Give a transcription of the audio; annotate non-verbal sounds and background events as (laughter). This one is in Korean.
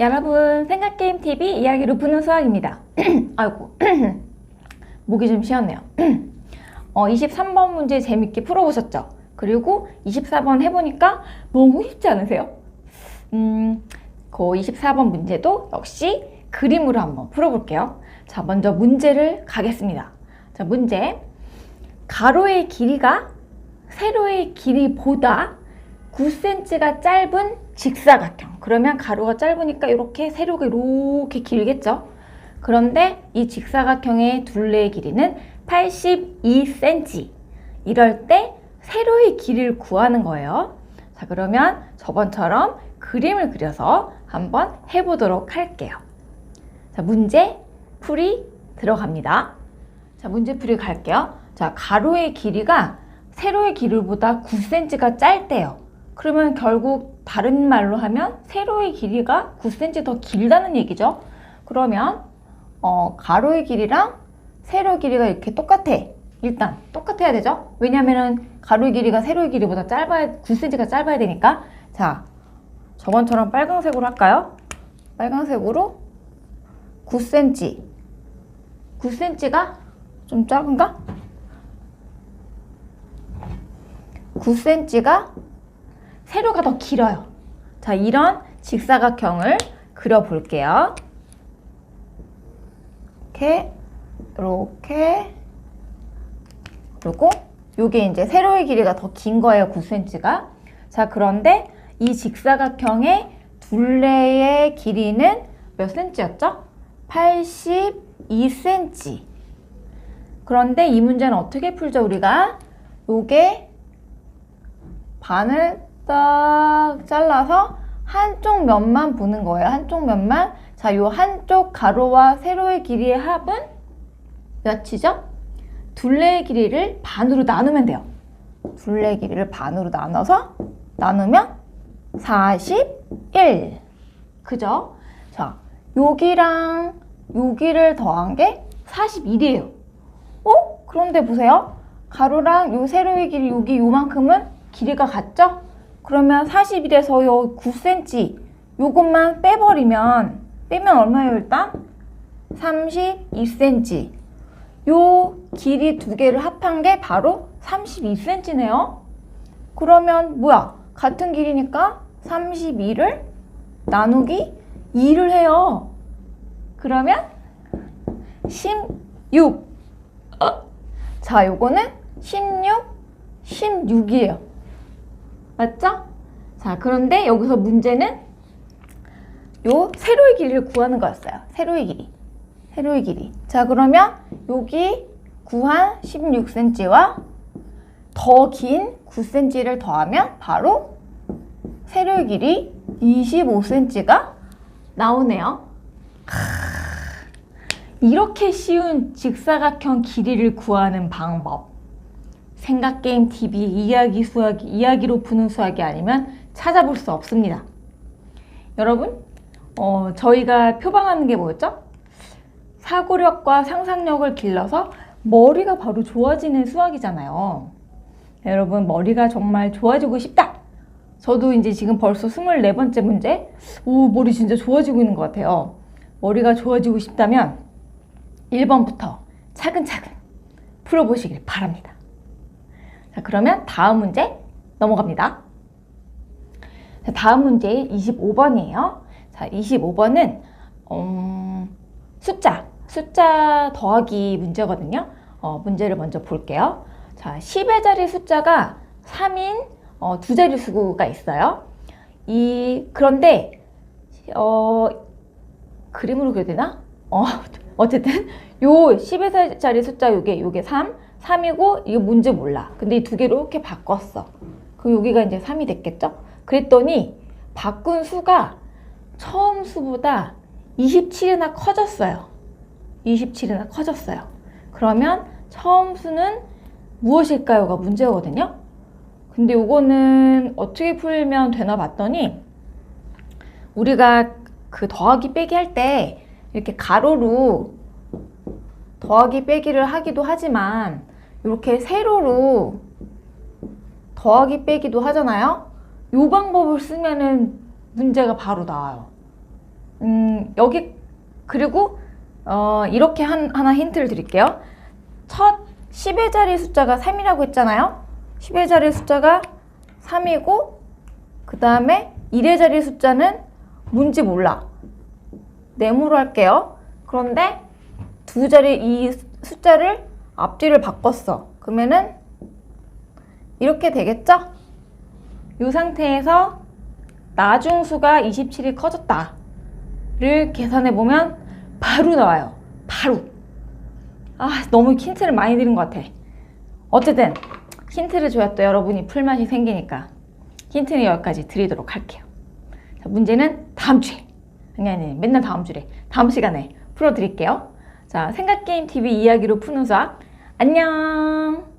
여러분 생각게임 TV 이야기로 푸는 수학입니다. (clears throat) 아이고 (clears throat) 목이 좀 쉬었네요. (clears throat) 어, 23번 문제 재밌게 풀어보셨죠? 그리고 24번 해보니까 너무 쉽지 않으세요? 음, 그 24번 문제도 역시 그림으로 한번 풀어볼게요. 자, 먼저 문제를 가겠습니다. 자, 문제. 가로의 길이가 세로의 길이보다 9cm가 짧은 직사각형. 그러면 가로가 짧으니까 이렇게 세로가 이렇게 길겠죠? 그런데 이 직사각형의 둘레의 길이는 82cm. 이럴 때 세로의 길이를 구하는 거예요. 자, 그러면 저번처럼 그림을 그려서 한번 해보도록 할게요. 자, 문제 풀이 들어갑니다. 자, 문제 풀이 갈게요. 자, 가로의 길이가 세로의 길이보다 9cm가 짧대요. 그러면 결국 다른 말로 하면 세로의 길이가 9cm 더 길다는 얘기죠. 그러면 어, 가로의 길이랑 세로의 길이가 이렇게 똑같아. 일단 똑같아야 되죠. 왜냐면은 가로의 길이가 세로의 길이보다 짧아야 9cm가 짧아야 되니까. 자, 저번처럼 빨강색으로 할까요? 빨강색으로 9cm. 9cm가 좀 작은가? 9cm가 세로가 더 길어요. 자, 이런 직사각형을 그려볼게요. 이렇게, 이렇게, 그리고 요게 이제 세로의 길이가 더 긴 거예요, 9cm가. 자, 그런데 이 직사각형의 둘레의 길이는 몇 cm였죠? 82cm. 그런데 이 문제는 어떻게 풀죠, 우리가? 요게 반을 딱 잘라서 한쪽 면만 보는 거예요. 한쪽 면만. 자, 요 한쪽 가로와 세로의 길이의 합은 몇이죠? 둘레의 길이를 반으로 나누면 돼요. 둘레의 길이를 반으로 나눠서 나누면 41. 그죠? 자, 여기랑 여기를 더한 게 41이에요. 어? 그런데 보세요. 가로랑 요 세로의 길이 여기 요만큼은 길이가 같죠? 그러면 41에서 요 9cm 요것만 빼버리면 빼면 얼마예요 일단? 32cm 요 길이 두 개를 합한 게 바로 32cm네요. 그러면 뭐야? 같은 길이니까 32를 나누기 2를 해요. 그러면 16 어? 자 요거는 16 16이에요 맞죠? 자, 그런데 여기서 문제는 요 세로의 길이를 구하는 거였어요. 세로의 길이. 세로의 길이. 자, 그러면 여기 구한 16cm와 더 긴 9cm를 더하면 바로 세로의 길이 25cm가 나오네요. 이렇게 쉬운 직사각형 길이를 구하는 방법. 생각 게임 TV 이야기 수학이 이야기로 푸는 수학이 아니면 찾아볼 수 없습니다. 여러분, 어, 저희가 표방하는 게 뭐였죠? 사고력과 상상력을 길러서 머리가 바로 좋아지는 수학이잖아요. 여러분, 머리가 정말 좋아지고 싶다! 저도 이제 지금 벌써 24번째 문제, 오, 머리 진짜 좋아지고 있는 것 같아요. 머리가 좋아지고 싶다면 1번부터 차근차근 풀어보시길 바랍니다. 자, 그러면 다음 문제 넘어갑니다. 자, 다음 문제 25번이에요. 자, 25번은 음, 숫자, 숫자 더하기 문제거든요. 어, 문제를 먼저 볼게요. 자, 10의 자리 숫자가 3인 어, 두 자리 수가 있어요. 이 그런데 어, 그림으로 그려야 되나? 어, (laughs) 어쨌든 요 10의 자리 숫자 요게 요게 3, 3이고 이거 문제 몰라. 근데 이 두 개를 이렇게 바꿨어. 그럼 여기가 이제 3이 됐겠죠? 그랬더니 바꾼 수가 처음 수보다 27이나 커졌어요. 27이나 커졌어요. 그러면 처음 수는 무엇일까요가 문제거든요. 근데 이거는 어떻게 풀면 되나 봤더니 우리가 그 더하기 빼기 할 때 이렇게 가로로 더하기 빼기를 하기도 하지만 이렇게 세로로 더하기 빼기도 하잖아요. 이 방법을 쓰면은 문제가 바로 나와요. 음, 여기 그리고 어, 이렇게 한, 하나 힌트를 드릴게요. 첫 10의 자리 숫자가 3이라고 했잖아요. 10의 자리 숫자가 3이고 그 다음에 1의 자리 숫자는 뭔지 몰라. 네모로 할게요. 그런데 두 자리 이 숫자를 앞뒤를 바꿨어. 그러면은 이렇게 되겠죠? 이 상태에서 나중수가 27이 커졌다를 계산해 보면 바로 나와요. 바로. 아, 너무 힌트를 많이 드린 것 같아. 어쨌든 힌트를 줘야 또 여러분이 풀맛이 생기니까 힌트는 여기까지 드리도록 할게요. 자, 문제는 다음 주에. 아니, 아니, 맨날 다음 주래. 다음 시간에 풀어드릴게요. 자, 생각게임 TV 이야기로 푸는 수학. 안녕!